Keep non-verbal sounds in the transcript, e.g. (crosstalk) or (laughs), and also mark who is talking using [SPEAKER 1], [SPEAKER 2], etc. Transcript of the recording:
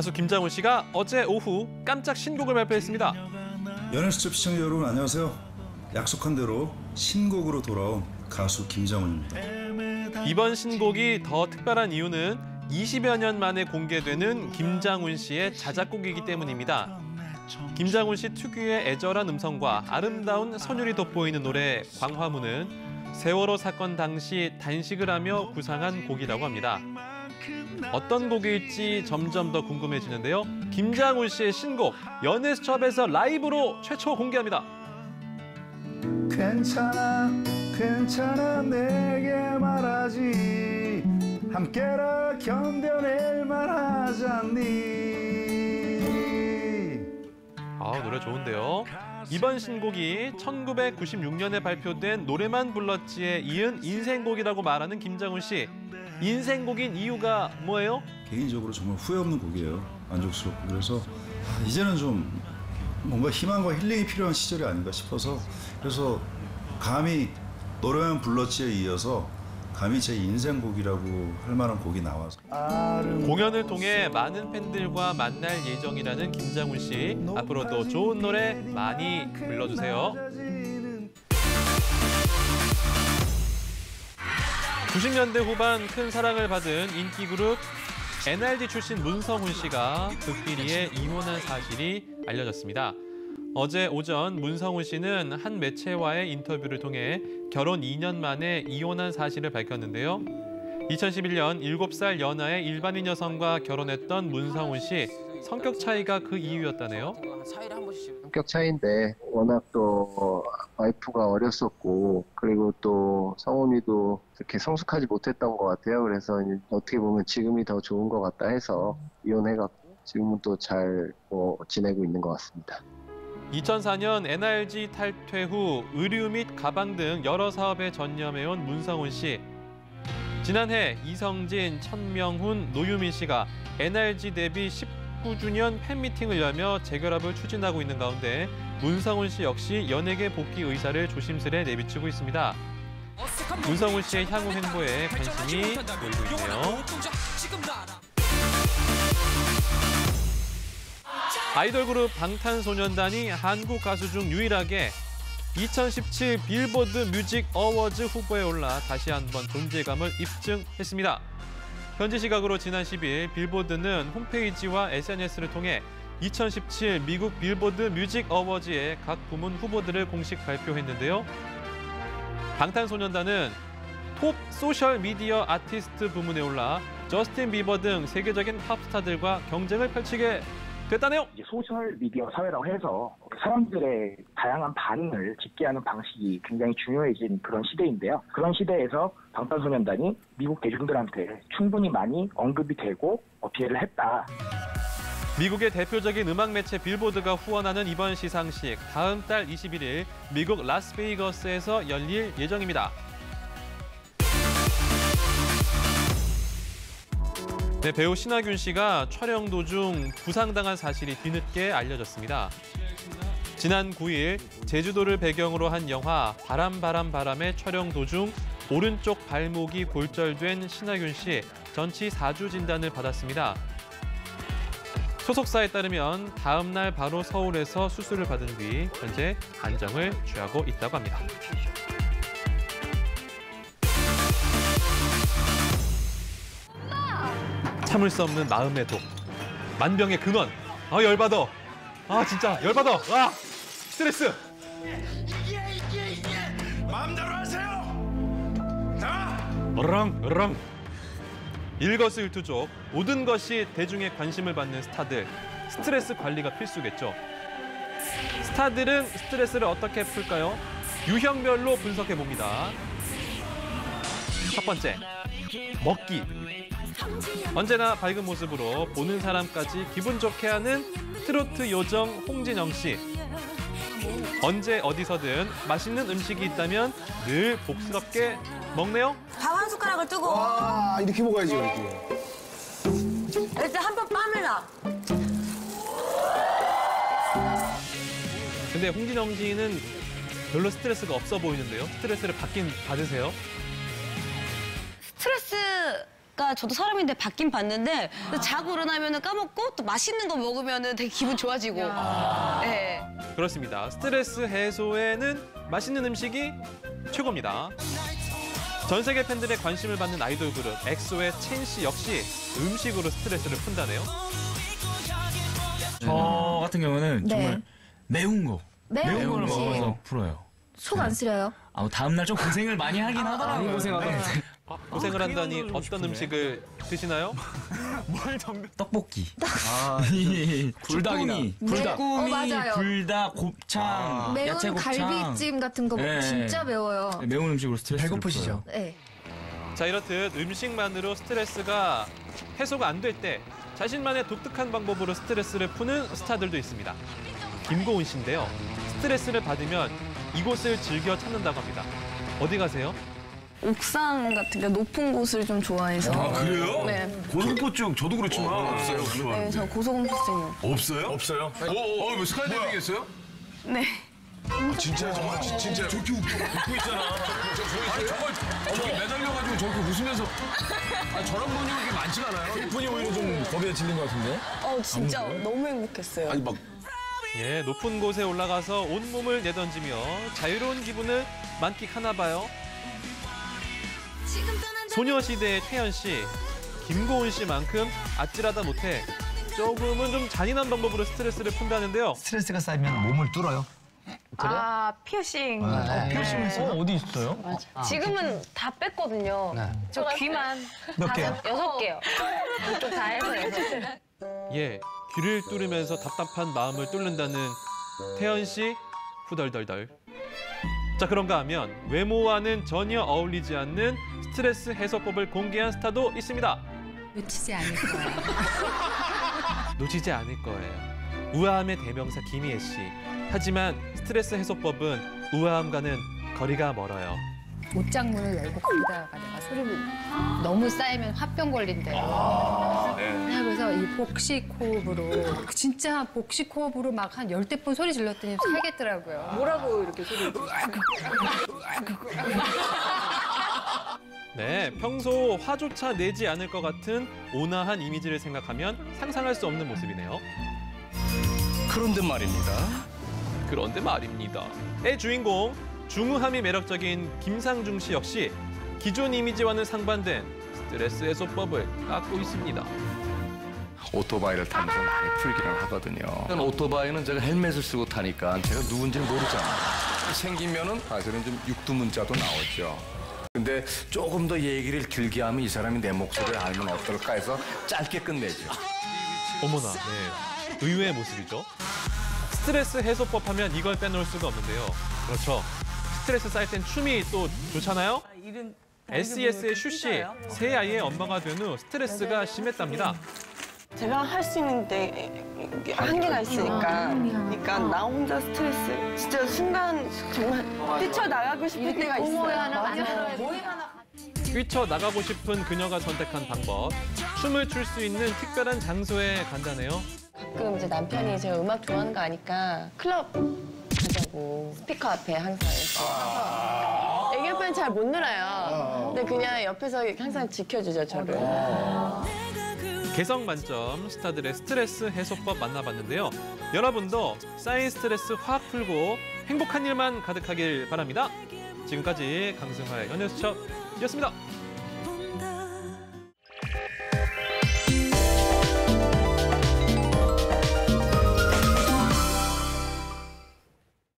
[SPEAKER 1] 가수 김장훈 씨가 어제 오후 깜짝 신곡을 발표했습니다.
[SPEAKER 2] 연애수첩 시청자 여러분 안녕하세요. 약속한 대로 신곡으로 돌아온 가수 김장훈입니다.
[SPEAKER 1] 이번 신곡이 더 특별한 이유는 20여 년 만에 공개되는 김장훈 씨의 자작곡이기 때문입니다. 김장훈 씨 특유의 애절한 음성과 아름다운 선율이 돋보이는 노래 광화문은 세월호 사건 당시 단식을 하며 구상한 곡이라고 합니다. 어떤 곡일지 점점 더 궁금해지는데요. 김장훈 씨의 신곡 연애수첩에서 라이브로 최초 공개합니다.
[SPEAKER 2] 괜찮아 괜찮아 내게 말하지 함께라 견뎌낼 만하잖니
[SPEAKER 1] 아 노래 좋은데요. 이번 신곡이 1996년에 발표된 노래만 불렀지에 이은 인생곡이라고 말하는 김장훈 씨. 인생곡인 이유가 뭐예요?
[SPEAKER 2] 개인적으로 정말 후회 없는 곡이에요 만족스럽고 그래서 아, 이제는 좀 뭔가 희망과 힐링이 필요한 시절이 아닌가 싶어서 그래서 감히 노래만 불렀지에 이어서 감히 제 인생곡이라고 할 만한 곡이 나와서
[SPEAKER 1] 공연을 통해 많은 팬들과 만날 예정이라는 김장훈 씨. 앞으로도 좋은 노래 많이 불러주세요. 90년대 후반 큰 사랑을 받은 인기 그룹 NRD 출신 문성훈 씨가 극비리에 이혼한 사실이 알려졌습니다. 어제 오전 문성훈 씨는 한 매체와의 인터뷰를 통해 결혼 2년 만에 이혼한 사실을 밝혔는데요. 2011년 7살 연하의 일반인 여성과 결혼했던 문성훈 씨. 성격 차이가 그 이유였다네요.
[SPEAKER 3] 성격 차이인데 워낙 또 와이프가 어렸었고 그리고 또 성훈이도 그렇게 성숙하지 못했던 것 같아요. 그래서 어떻게 보면 지금이 더 좋은 것 같다 해서 이혼해갖고 지금은 또 잘 뭐 지내고 있는 것 같습니다.
[SPEAKER 1] 2004년 NRG 탈퇴 후 의류 및 가방 등 여러 사업에 전념해온 문성훈 씨. 지난해 이성진, 천명훈, 노유민 씨가 NRG 데뷔 19주년 팬미팅을 열며 재결합을 추진하고 있는 가운데 문성훈 씨 역시 연예계 복귀 의사를 조심스레 내비치고 있습니다. 문성훈 씨의 향후 행보에 관심이 모이고 있네요. 아이돌 그룹 방탄소년단이 한국 가수 중 유일하게 2017 빌보드 뮤직 어워즈 후보에 올라 다시 한번 존재감을 입증했습니다. 현지 시각으로 지난 10일 빌보드는 홈페이지와 SNS를 통해 2017 미국 빌보드 뮤직 어워즈의 각 부문 후보들을 공식 발표했는데요. 방탄소년단은 톱 소셜 미디어 아티스트 부문에 올라 저스틴 비버 등 세계적인 팝스타들과 경쟁을 펼치게 됐다네요.
[SPEAKER 4] 이제 소셜 미디어 사회라고 해서 사람들의 다양한 반응을 집계하는 방식이 굉장히 중요해진 그런 시대인데요. 그런 시대에서 방탄소년단이 미국 대중들한테 충분히 많이 언급이 되고 어필을 했다.
[SPEAKER 1] 미국의 대표적인 음악 매체 빌보드가 후원하는 이번 시상식 다음 달 21일 미국 라스베이거스에서 열릴 예정입니다. 네, 배우 신하균 씨가 촬영 도중 부상당한 사실이 뒤늦게 알려졌습니다. 지난 9일 제주도를 배경으로 한 영화 바람 바람 바람의 촬영 도중 오른쪽 발목이 골절된 신하균 씨 전치 4주 진단을 받았습니다. 소속사에 따르면 다음 날 바로 서울에서 수술을 받은 뒤 현재 안정을 취하고 있다고 합니다. 참을 수 없는 마음의 독. 만병의 근원. 아 열받아. 아 진짜 열받아. 아 스트레스.
[SPEAKER 5] 마음대로 하세요. 자.
[SPEAKER 1] 어랑 어랑. 일거수일투족 모든 것이 대중의 관심을 받는 스타들. 스트레스 관리가 필수겠죠. 스타들은 스트레스를 어떻게 풀까요? 유형별로 분석해 봅니다. 첫 번째, 먹기. 언제나 밝은 모습으로 보는 사람까지 기분 좋게 하는 트로트 요정 홍진영 씨. 언제 어디서든 맛있는 음식이 있다면 늘 복스럽게 먹네요.
[SPEAKER 6] 밥 한 숟가락을 뜨고
[SPEAKER 5] 아 이렇게 먹어야지 이렇게.
[SPEAKER 6] 일단 한번 빠물라.
[SPEAKER 1] 근데 홍진영 씨는 별로 스트레스가 없어 보이는데요. 스트레스를 받긴 받으세요?
[SPEAKER 6] 스트레스가 저도 사람인데 받긴 받는데 자고 일어나면 까먹고 또 맛있는 거 먹으면 되게 기분 좋아지고. 네.
[SPEAKER 1] 그렇습니다. 스트레스 해소에는 맛있는 음식이 최고입니다. 전 세계 팬들의 관심을 받는 아이돌 그룹 엑소의 첸 씨 역시 음식으로 스트레스를 푼다네요.
[SPEAKER 7] 저 같은 경우는
[SPEAKER 8] 네.
[SPEAKER 7] 정말 매운 거.
[SPEAKER 8] 매운
[SPEAKER 7] 걸
[SPEAKER 8] 음식.
[SPEAKER 7] 먹어서 풀어요.
[SPEAKER 8] 속 안 쓰려요?
[SPEAKER 7] 아, 다음 날 좀 고생을 많이 하긴 하더라고요. 고생하던데.
[SPEAKER 1] 고생을 한다니 어떤 음식을 드시나요? (laughs)
[SPEAKER 7] 떡볶이.
[SPEAKER 5] 아, 불닭이나.
[SPEAKER 7] 쭈꾸미,
[SPEAKER 8] 불닭.
[SPEAKER 7] 쭈꾸미,
[SPEAKER 8] 어, 맞아요.
[SPEAKER 7] 불닭, 곱창,
[SPEAKER 8] 매운
[SPEAKER 7] 야채 곱창.
[SPEAKER 8] 갈비찜 같은 거
[SPEAKER 7] 네.
[SPEAKER 8] 진짜 매워요.
[SPEAKER 7] 네, 매운 음식으로 스트레스
[SPEAKER 5] 배고프시죠?
[SPEAKER 8] 네.
[SPEAKER 1] 자 이렇듯 음식만으로 스트레스가 해소가 안 될 때 자신만의 독특한 방법으로 스트레스를 푸는 스타들도 있습니다. 김고은 씨인데요. 스트레스를 받으면 이곳을 즐겨 찾는다고 합니다. 어디 가세요?
[SPEAKER 9] 옥상 같은 게 높은 곳을 좀 좋아해서.
[SPEAKER 5] 아, 그래요?
[SPEAKER 9] 네.
[SPEAKER 5] 고소포증 저도 그렇지만 없어요.
[SPEAKER 9] 네, 저 고소공포증이요.
[SPEAKER 5] 없어요? 없어요? 어, 어, 뭐 스카이다이빙 했어요?
[SPEAKER 9] 네.
[SPEAKER 5] 진짜 정말 진- 진짜 저렇게 웃고, 웃고 있잖아. 아니 정말 저렇게 매달려가지고 저렇게 웃으면서 아 저런 분이 그렇게 많지가 않아요. 분이 오히려 좀 겁에 질린 것 같은데.
[SPEAKER 9] 어, 진짜 너무 행복했어요.
[SPEAKER 5] 아니 막
[SPEAKER 1] 예, 높은 곳에 올라가서 온몸을 내던지며 자유로운 기분을 만끽하나 봐요. 소녀시대의 태연 씨, 김고은 씨만큼 아찔하다 못해 조금은 좀 잔인한 방법으로 스트레스를 푼다는데요.
[SPEAKER 10] 스트레스가 쌓이면 몸을 뚫어요.
[SPEAKER 9] 아, 피어싱.
[SPEAKER 10] 피어싱 했어요? 어디 있어요?
[SPEAKER 9] 지금은 다 뺐거든요. 저 귀만
[SPEAKER 10] 몇 개요?
[SPEAKER 9] 다섯, 여섯 개요. (laughs) 좀다 해서 여섯 개.
[SPEAKER 1] 예, 귀를 뚫으면서 답답한 마음을 뚫는다는 태연 씨 후덜덜덜. 자 그런가 하면 외모와는 전혀 어울리지 않는 스트레스 해소법을 공개한 스타도 있습니다.
[SPEAKER 8] 놓치지 않을 거예요. (laughs)
[SPEAKER 1] 놓치지 않을 거예요. 우아함의 대명사 김희애 씨. 하지만 스트레스 해소법은 우아함과는 거리가 멀어요.
[SPEAKER 8] 옷장 문을 열고 가다가 내가 소리를 너무 쌓이면 화병 걸린대요. 네, 그래서 이 복식 호흡으로 진짜 복식 호흡으로 막 한 열대 번 소리 질렀더니 살겠더라고요.
[SPEAKER 9] 뭐라고 이렇게 소리
[SPEAKER 1] 네, 평소 화조차 내지 않을 것 같은 온화한 이미지를 생각하면 상상할 수 없는 모습이네요.
[SPEAKER 10] 그런데 말입니다.
[SPEAKER 1] 그런데 말입니다. 의 주인공 중후함이 매력적인 김상중 씨 역시 기존 이미지와는 상반된 스트레스 해소법을 갖고 있습니다.
[SPEAKER 11] 오토바이를 타면서 많이 풀기를 하거든요. 오토바이는 제가 헬멧을 쓰고 타니까 제가 누군지는 모르잖아요. 생기면은 사실은 좀 육두문자도 나오죠. 근데 조금 더 얘기를 길게 하면 이 사람이 내 목소리를 알면 어떨까 해서 짧게 끝내죠.
[SPEAKER 1] 어머나, 네. 의외의 모습이죠. 스트레스 해소법 하면 이걸 빼놓을 수가 없는데요. 그렇죠. 스트레스 쌓일 땐 춤이 또 좋잖아요. SES의 슈 씨, 새 아이의 엄마가 된 후 스트레스가 심했답니다.
[SPEAKER 9] 제가 할 수 있는데 이게 한계가 있으니까. 그러니까 나 혼자 스트레스. 진짜 순간 정말 뛰쳐나가고 싶을 때가 있어요.
[SPEAKER 8] 하나 만들어야
[SPEAKER 1] 뛰쳐나가고 싶은 그녀가 선택한 방법. 춤을 출 수 있는 특별한 장소에 간다네요.
[SPEAKER 9] 가끔 이제 남편이 제가 음악 좋아하는 거 아니까 클럽 가자고 스피커 앞에 항상 이렇게 애기 오빠는 잘 못 놀아요. 근데 그냥 옆에서 항상 지켜주죠 저를.
[SPEAKER 1] 개성 만점 스타들의 스트레스 해소법 만나봤는데요. 여러분도 쌓인 스트레스 확 풀고 행복한 일만 가득하길 바랍니다. 지금까지 강승화의 연애수첩이었습니다.